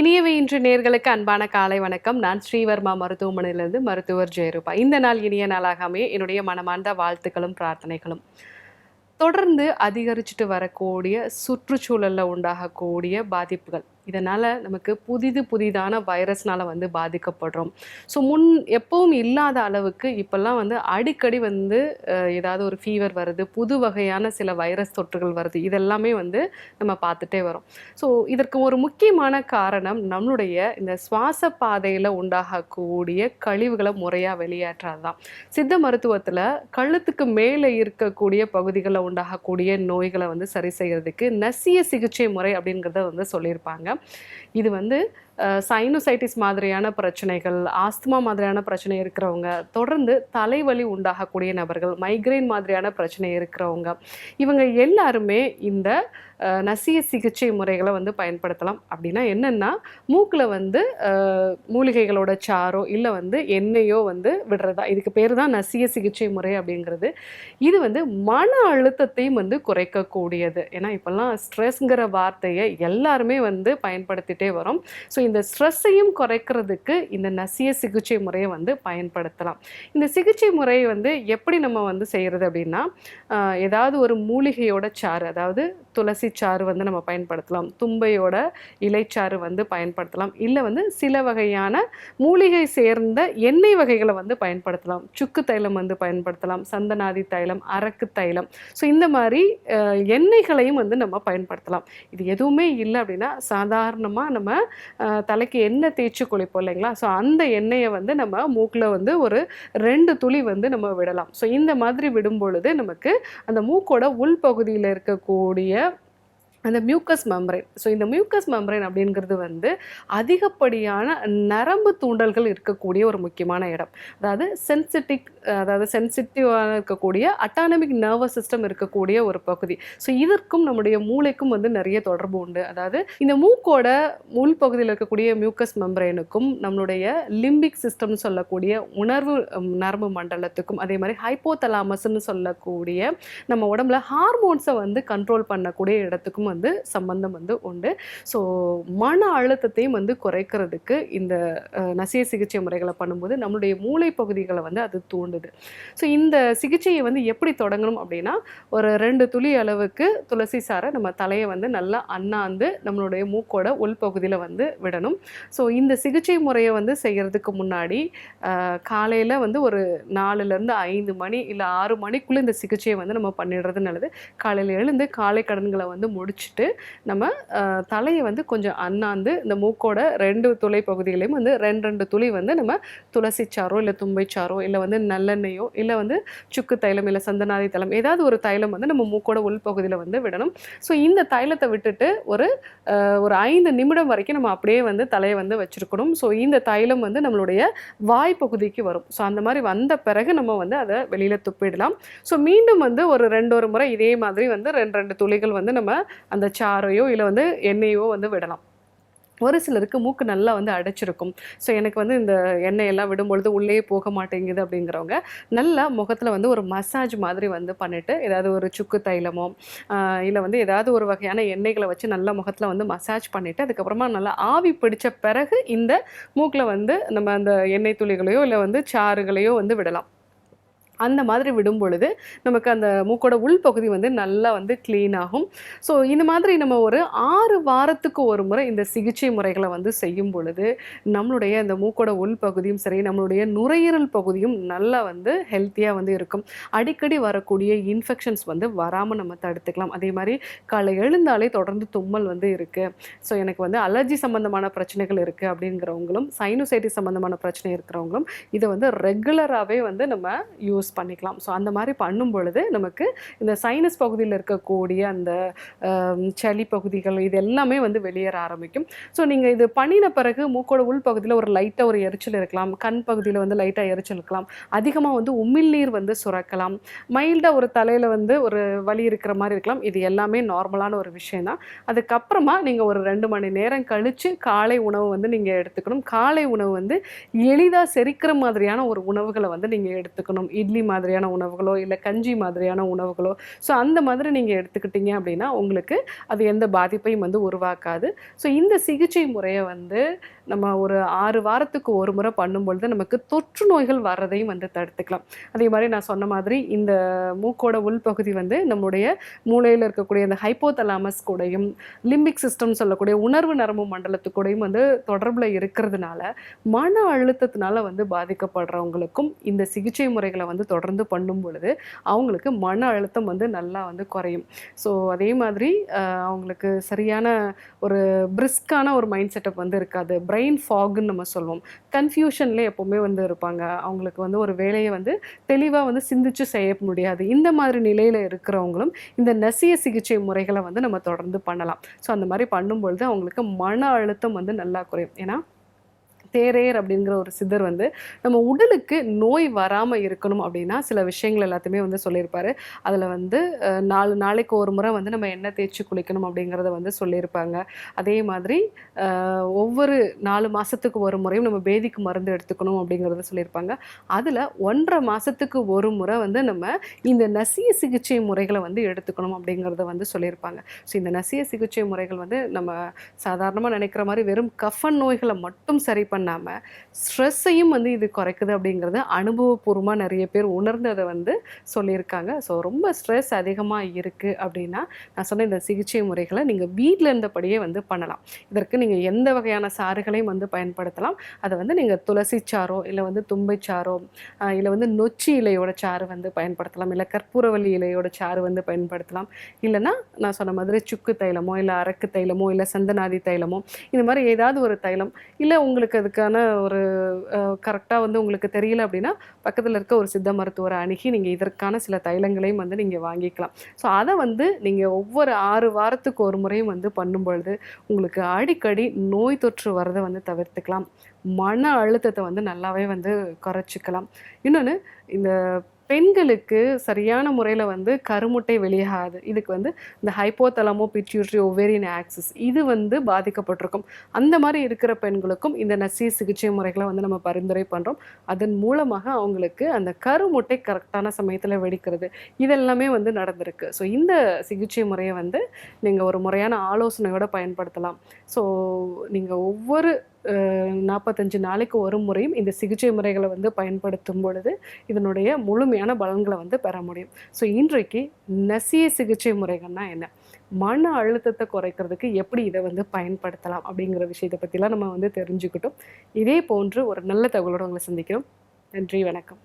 இனியவை இன்று நேர்களுக்கு அன்பான காலை வணக்கம். நான் ஸ்ரீவர்மா மருத்துவமனையிலிருந்து மருத்துவர் ஜெயரூபா. இந்த நாள் இனிய நாளாக அமைய என்னுடைய மனமார்ந்த வாழ்த்துக்களும் பிரார்த்தனைகளும். தொடர்ந்து அதிகரிச்சுட்டு வரக்கூடிய சுற்றுச்சூழலில் உண்டாகக்கூடிய பாதிப்புகள். இதனால் நமக்கு புதிது புதிதான வைரஸ்னால் வந்து பாதிக்கப்படுறோம். ஸோ முன் எப்பவும் இல்லாத அளவுக்கு இப்போல்லாம் வந்து அடிக்கடி வந்து ஏதாவது ஒரு ஃபீவர் வருது புது வகையான சில வைரஸ் தொற்றுகள் வருது இதெல்லாமே வந்து நம்ம பார்த்துட்டே வரோம். ஸோ இதற்கு ஒரு முக்கியமான காரணம் நம்மளுடைய இந்த சுவாச பாதையில் உண்டாகக்கூடிய கழிவுகளை முறையாக வெளியேற்றாது தான் சித்த மருத்துவத்தில் கழுத்துக்கு மேலே இருக்கக்கூடிய பகுதிகளில் உண்டாகக்கூடிய நோய்களை வந்து சரி செய்கிறதுக்கு நசிய சிகிச்சை முறை அப்படிங்கிறத வந்து சொல்லியிருப்பாங்க. இது வந்து சைனோசைட்டிஸ் மாதிரியான பிரச்சனைகள் ஆஸ்துமா மாதிரியான பிரச்சனை இருக்கிறவங்க தொடர்ந்து தலைவலி உண்டாகக்கூடிய நபர்கள் மைக்ரைன் மாதிரியான பிரச்சனை இருக்கிறவங்க இவங்க எல்லாருமே இந்த நசிய சிகிச்சை முறைகளை வந்து பயன்படுத்தலாம். அப்படின்னா என்னென்னா மூக்கில் வந்து மூலிகைகளோட சாரோ இல்லை வந்து எண்ணெயோ வந்து விடுறதா இதுக்கு பேர் தான் நசிய சிகிச்சை முறை அப்படிங்கிறது. இது வந்து மன அழுத்தத்தையும் வந்து குறைக்கக்கூடியது. ஏன்னா இப்போல்லாம் ஸ்ட்ரெஸ்ங்கிற வார்த்தையை எல்லாருமே வந்து பயன்படுத்திட்டே வரோம். ஸோ இந்த ஸ்ட்ரெஸ்ஸையும் குறைக்கிறதுக்கு இந்த நசிய சிகிச்சை முறையை வந்து பயன்படுத்தலாம். இந்த சிகிச்சை முறையை வந்து எப்படி நம்ம வந்து செய்கிறது அப்படின்னா ஏதாவது ஒரு மூலிகையோட சாறு அதாவது துளசி சாறு வந்து நம்ம பயன்படுத்தலாம். தும்பையோட இலைச்சாறு வந்து பயன்படுத்தலாம். இல்லை வந்து சில வகையான மூலிகை சேர்ந்த எண்ணெய் வகைகளை வந்து பயன்படுத்தலாம். சுக்கு தைலம் வந்து பயன்படுத்தலாம். சந்தனாதி தைலம் அரக்கு தைலம். ஸோ இந்த மாதிரி எண்ணெய்களையும் வந்து நம்ம பயன்படுத்தலாம். இது எதுவுமே இல்லை அப்படின்னா சாதாரணமாக நம்ம தலைக்கு எண்ணெய் தேய்ச்சி குளிப்போம் இல்லைங்களா? ஸோ அந்த எண்ணெயை வந்து நம்ம மூக்கில் வந்து ஒரு ரெண்டு துளி வந்து நம்ம விடலாம். ஸோ இந்த மாதிரி விடும் பொழுது நமக்கு அந்த மூக்கோட உள்பகுதியில் இருக்கக்கூடிய அந்த மியூக்கஸ் மெம்பரைன் ஸோ இந்த மியூக்கஸ் மெம்பரைன் அப்படிங்கிறது வந்து அதிகப்படியான நரம்பு தூண்டல்கள் இருக்கக்கூடிய ஒரு முக்கியமான இடம். அதாவது சென்சிட்டிக் அதாவது சென்சிட்டிவாக இருக்கக்கூடிய அட்டானமிக் நர்வஸ் சிஸ்டம் இருக்கக்கூடிய ஒரு பகுதி. ஸோ இதற்கும் நம்முடைய மூளைக்கும் வந்து நிறைய தொடர்பு உண்டு. அதாவது இந்த மூக்கோட உள் பகுதியில் இருக்கக்கூடிய மியூக்கஸ் மெம்பரைனுக்கும் நம்மளுடைய லிம்பிக் சிஸ்டம்னு சொல்லக்கூடிய உணர்வு நரம்பு மண்டலத்துக்கும் அதே மாதிரி ஹைப்போதலாமஸ்ன்னு சொல்லக்கூடிய நம்ம உடம்புல ஹார்மோன்ஸை வந்து கண்ட்ரோல் பண்ணக்கூடிய இடத்துக்கும் வந்து சம்பந்தம் வந்து உண்டு. ஸோ மன அழுத்தத்தையும் வந்து குறைக்கிறதுக்கு இந்த நசிய சிகிச்சை முறைகளை பண்ணும்போது நம்மளுடைய மூளை பகுதிகளை வந்து அது தூண்டுது. ஸோ இந்த சிகிச்சையை வந்து எப்படி தொடங்கணும் அப்படின்னா ஒரு ரெண்டு துளி அளவுக்கு துளசி சாரை நம்ம தலையை வந்து நல்லா அண்ணாந்து நம்மளுடைய மூக்கோட உள்பகுதியில் வந்து விடணும். ஸோ இந்த சிகிச்சை முறையை வந்து செய்கிறதுக்கு முன்னாடி காலையில் வந்து ஒரு நாலுலேருந்து ஐந்து மணி இல்லை ஆறு மணிக்குள்ளே இந்த சிகிச்சையை வந்து நம்ம பண்ணிடுறது நல்லது. காலையில் எழுந்து காலை கடன்களை வந்து வச்சுட்டு நம்ம தலையை வந்து கொஞ்சம் அண்ணாந்து இந்த மூக்கோட ரெண்டு துளை பகுதிகளையும் வந்து ரெண்டு ரெண்டு துளி வந்து நம்ம துளசி சாறோ இல்லை தும்பை இல்லை வந்து நல்லெண்ணெயோ இல்லை வந்து சுக்கு தைலம் இல்லை சந்தனாதி தைலம் ஏதாவது ஒரு தைலம் வந்து நம்ம மூக்கோட உள்பகுதியில் வந்து விடணும். ஸோ இந்த தைலத்தை விட்டுட்டு ஒரு ஒரு ஐந்து நிமிடம் வரைக்கும் நம்ம அப்படியே வந்து தலையை வந்து வச்சுருக்கணும். ஸோ இந்த தைலம் வந்து நம்மளுடைய வாய் பகுதிக்கு வரும். ஸோ அந்த மாதிரி வந்த பிறகு நம்ம வந்து அதை வெளியில் துப்பிடலாம். ஸோ மீண்டும் வந்து ஒரு ரெண்டு ஒரு முறை இதே மாதிரி வந்து ரெண்டு ரெண்டு துளிகள் வந்து நம்ம அந்த சாறையோ இல்லை வந்து எண்ணெயோ வந்து விடலாம். ஒரு சிலருக்கு மூக்கு நல்லா வந்து அடைச்சிருக்கும். ஸோ எனக்கு வந்து இந்த எண்ணெயெல்லாம் விடும்பொழுது உள்ளே போக மாட்டேங்குது அப்படிங்கிறவங்க நல்லா முகத்தில் வந்து ஒரு மசாஜ் மாதிரி வந்து பண்ணிவிட்டு ஏதாவது ஒரு சுக்கு தைலமோ இல்லை வந்து ஏதாவது ஒரு வகையான எண்ணெய்களை வச்சு நல்லா முகத்தில் வந்து மசாஜ் பண்ணிவிட்டு அதுக்கப்புறமா நல்லா ஆவி பிடிச்ச பிறகு இந்த மூக்கில் வந்து நம்ம அந்த எண்ணெய் துளிகளையோ இல்லை வந்து சாறுகளையோ வந்து விடலாம். அந்த மாதிரி விடும் பொழுது நமக்கு அந்த மூக்கோட உள்பகுதி வந்து நல்லா வந்து க்ளீன் ஆகும். ஸோ இந்த மாதிரி நம்ம ஒரு ஆறு வாரத்துக்கு ஒரு முறை இந்த சிகிச்சை முறைகளை வந்து செய்யும் பொழுது நம்மளுடைய அந்த மூக்கோட உள்பகுதியும் சரி நம்மளுடைய நுரையீரல் பகுதியும் நல்லா வந்து ஹெல்த்தியாக வந்து இருக்கும். அடிக்கடி வரக்கூடிய இன்ஃபெக்ஷன்ஸ் வந்து வராமல் நம்ம தடுத்துக்கலாம். அதே மாதிரி காலை எழுந்தாலே தொடர்ந்து தும்மல் வந்து இருக்குது ஸோ எனக்கு வந்து அலர்ஜி சம்மந்தமான பிரச்சனைகள் இருக்குது அப்படிங்கிறவங்களும் சைனோசைட்டிஸ் சம்மந்தமான பிரச்சனை இருக்கிறவங்களும் இதை வந்து ரெகுலராகவே வந்து நம்ம யூஸ் பண்ணிக்கலாம். ஸோ அந்த மாதிரி பண்ணும் பொழுது நமக்கு இந்த சைனஸ் பகுதியில் இருக்கக்கூடிய அந்த சளி பகுதிகள் இது எல்லாமே வந்து வெளியேற ஆரம்பிக்கும். ஸோ நீங்கள் இது பண்ணின பிறகு மூக்கோட உள் பகுதியில் ஒரு லைட்டாக ஒரு எரிச்சல் இருக்கலாம். கண் பகுதியில் வந்து லைட்டாக எரிச்சல் இருக்கலாம். அதிகமாக வந்து உமிழ்நீர் வந்து சுரக்கலாம். மைல்டாக ஒரு தலையில் வந்து ஒரு வலி இருக்கிற மாதிரி இருக்கலாம். இது எல்லாமே நார்மலான ஒரு விஷயம்தான். அதுக்கப்புறமா நீங்கள் ஒரு ரெண்டு மணி நேரம் கழித்து காலை உணவு வந்து நீங்கள் எடுத்துக்கணும். காலை உணவு வந்து எளிதாக செரிக்கிற மாதிரியான ஒரு உணவுகளை வந்து நீங்கள் எடுத்துக்கணும். இட்லி இட்லி மாதிரியான உணவுகளோ இல்லை கஞ்சி மாதிரியான உணவுகளோ ஸோ அந்த மாதிரி நீங்கள் எடுத்துக்கிட்டீங்க அப்படின்னா உங்களுக்கு அது எந்த பாதிப்பையும் வந்து உருவாக்காது. ஸோ இந்த சிகிச்சை முறையை வந்து நம்ம ஒரு ஆறு வாரத்துக்கு ஒரு முறை பண்ணும்பொழுது நமக்கு தொற்று நோய்கள் வர்றதையும் வந்து தடுத்துக்கலாம். அதே மாதிரி நான் சொன்ன மாதிரி இந்த மூக்கோட உள்பகுதி வந்து நம்முடைய மூளையில் இருக்கக்கூடிய அந்த ஹைப்போதலாமஸ் கூடயும் லிம்பிக் சிஸ்டம் சொல்லக்கூடிய உணர்வு நரம்பு மண்டலத்து கூடயும் வந்து தொடர்பில் இருக்கிறதுனால மன அழுத்தத்தினால வந்து பாதிக்கப்படுறவங்களுக்கும் இந்த சிகிச்சை முறைகளை வந்து தொடர்ந்து பண்ணும் பொழுது அவங்களுக்கு மன அழுத்தம் வந்து நல்லா வந்து குறையும். ஸோ அதே மாதிரி அவங்களுக்கு சரியான ஒரு பிரிஸ்கான ஒரு மைண்ட் செட்டப் வந்து இருக்காது. பிரெயின் ஃபாகுன்னு நம்ம சொல்லுவோம். கன்ஃபியூஷன்லேயே எப்போவுமே வந்து இருப்பாங்க. அவங்களுக்கு வந்து ஒரு வேலையை வந்து தெளிவாக வந்து சிந்திச்சு செய்ய முடியாது. இந்த மாதிரி நிலையில் இருக்கிறவங்களும் இந்த நசிய சிகிச்சை முறைகளை வந்து நம்ம தொடர்ந்து பண்ணலாம். ஸோ அந்த மாதிரி பண்ணும்பொழுது அவங்களுக்கு மன அழுத்தம் வந்து நல்லா குறையும். ஏன்னா தேரேர் அப்படிங்கிற ஒரு சித்தர் வந்து நம்ம உடலுக்கு நோய் வராமல் இருக்கணும் அப்படின்னா சில விஷயங்கள் எல்லாத்தையுமே வந்து சொல்லியிருப்பாரு. அதில் வந்து நாலு நாளைக்கு ஒரு முறை வந்து நம்ம எண்ணெய் தேய்ச்சி குளிக்கணும் அப்படிங்கிறத வந்து சொல்லியிருப்பாங்க. அதே மாதிரி ஒவ்வொரு நாலு மாதத்துக்கு ஒரு முறையும் நம்ம பேதிக்கு மருந்து எடுத்துக்கணும் அப்படிங்கிறத சொல்லியிருப்பாங்க. அதில் ஒன்றரை மாதத்துக்கு ஒரு முறை வந்து நம்ம இந்த நசிய சிகிச்சை முறைகளை வந்து எடுத்துக்கணும் அப்படிங்கிறத வந்து சொல்லியிருப்பாங்க. ஸோ இந்த நசிய சிகிச்சை முறைகள் வந்து நம்ம சாதாரணமாக நினைக்கிற மாதிரி வெறும் கஃபன் நோய்களை மட்டும் சரி பண்ண பண்ணாமல் ஸ்ட்ரெஸ்ஸையும் வந்து இது குறைக்குது அப்படிங்கிறது அனுபவபூர்வமாக நிறைய பேர் உணர்ந்ததை வந்து சொல்லியிருக்காங்க. ஸோ ரொம்ப ஸ்ட்ரெஸ் அதிகமாக இருக்குது அப்படின்னா நான் சொன்ன இந்த சிகிச்சை முறைகளை நீங்கள் வீட்டில் இருந்தபடியே வந்து பண்ணலாம். இதற்கு நீங்கள் எந்த வகையான சாறுகளையும் வந்து பயன்படுத்தலாம். அதை வந்து நீங்கள் துளசி சாறோ இல்லை வந்து தும்பை சாறோ இல்லை வந்து நொச்சி இலையோட சாறு வந்து பயன்படுத்தலாம். இல்லை கற்பூரவல்லி இலையோட சாறு வந்து பயன்படுத்தலாம். இல்லைன்னா நான் சொன்ன மாதிரி சுக்கு தைலமோ இல்லை அரக்கு தைலமோ இல்லை சந்தனாதி தைலமோ இந்த மாதிரி ஏதாவது ஒரு தைலம். இல்லை உங்களுக்கு அது அதுக்கான ஒரு கரெக்டாக வந்து உங்களுக்கு தெரியல அப்படின்னா பக்கத்தில் இருக்க ஒரு சித்த மருத்துவரை அணுகி நீங்கள் இதற்கான சில தைலங்களையும் வந்து நீங்கள் வாங்கிக்கலாம். ஸோ அதை வந்து நீங்கள் ஒவ்வொரு ஆறு வாரத்துக்கு ஒரு முறையும் வந்து பண்ணும்பொழுது உங்களுக்கு அடிக்கடி நோய் தொற்று வரதை வந்து தவிர்த்துக்கலாம். மன அழுத்தத்தை வந்து நல்லாவே வந்து குறைச்சிக்கலாம். இன்னொன்று இந்த பெண்களுக்கு சரியான முறையில் வந்து கருமுட்டை வெளியாகாது இதுக்கு வந்து இந்த ஹைப்போதலமோ பிட்யூட்ரி ஒவேரியன் ஆக்சிஸ் இது வந்து பாதிக்கப்பட்டிருக்கும். அந்த மாதிரி இருக்கிற பெண்களுக்கும் இந்த நசிய சிகிச்சை முறைகளை வந்து நம்ம பரிந்துரை பண்ணுறோம் அதன் மூலமாக அவங்களுக்கு அந்த கருமுட்டை கரெக்டான சமயத்தில் வெடிக்கிறது. இதெல்லாமே வந்து நடந்திருக்கு. ஸோ இந்த சிகிச்சை முறையை வந்து நீங்கள் ஒரு முறையான ஆலோசனையோடு பயன்படுத்தலாம். ஸோ நீங்கள் ஒவ்வொரு நாற்பத்தஞ்சு நாளைக்கு ஒரு முறையும் இந்த சிகிச்சை முறைகளை வந்து பயன்படுத்தும் பொழுது இதனுடைய முழுமையான பலன்களை வந்து பெற முடியும். ஸோ இன்றைக்கு நசிய சிகிச்சை முறைகள்னா என்ன? மன அழுத்தத்தை குறைக்கிறதுக்கு எப்படி இதை வந்து பயன்படுத்தலாம் அப்படிங்கிற விஷயத்தை பற்றிலாம் நம்ம வந்து தெரிஞ்சுக்கிட்டோம். இதே போன்று ஒரு நல்ல தகவலோடு உங்களை சந்திக்கிறோம். நன்றி வணக்கம்.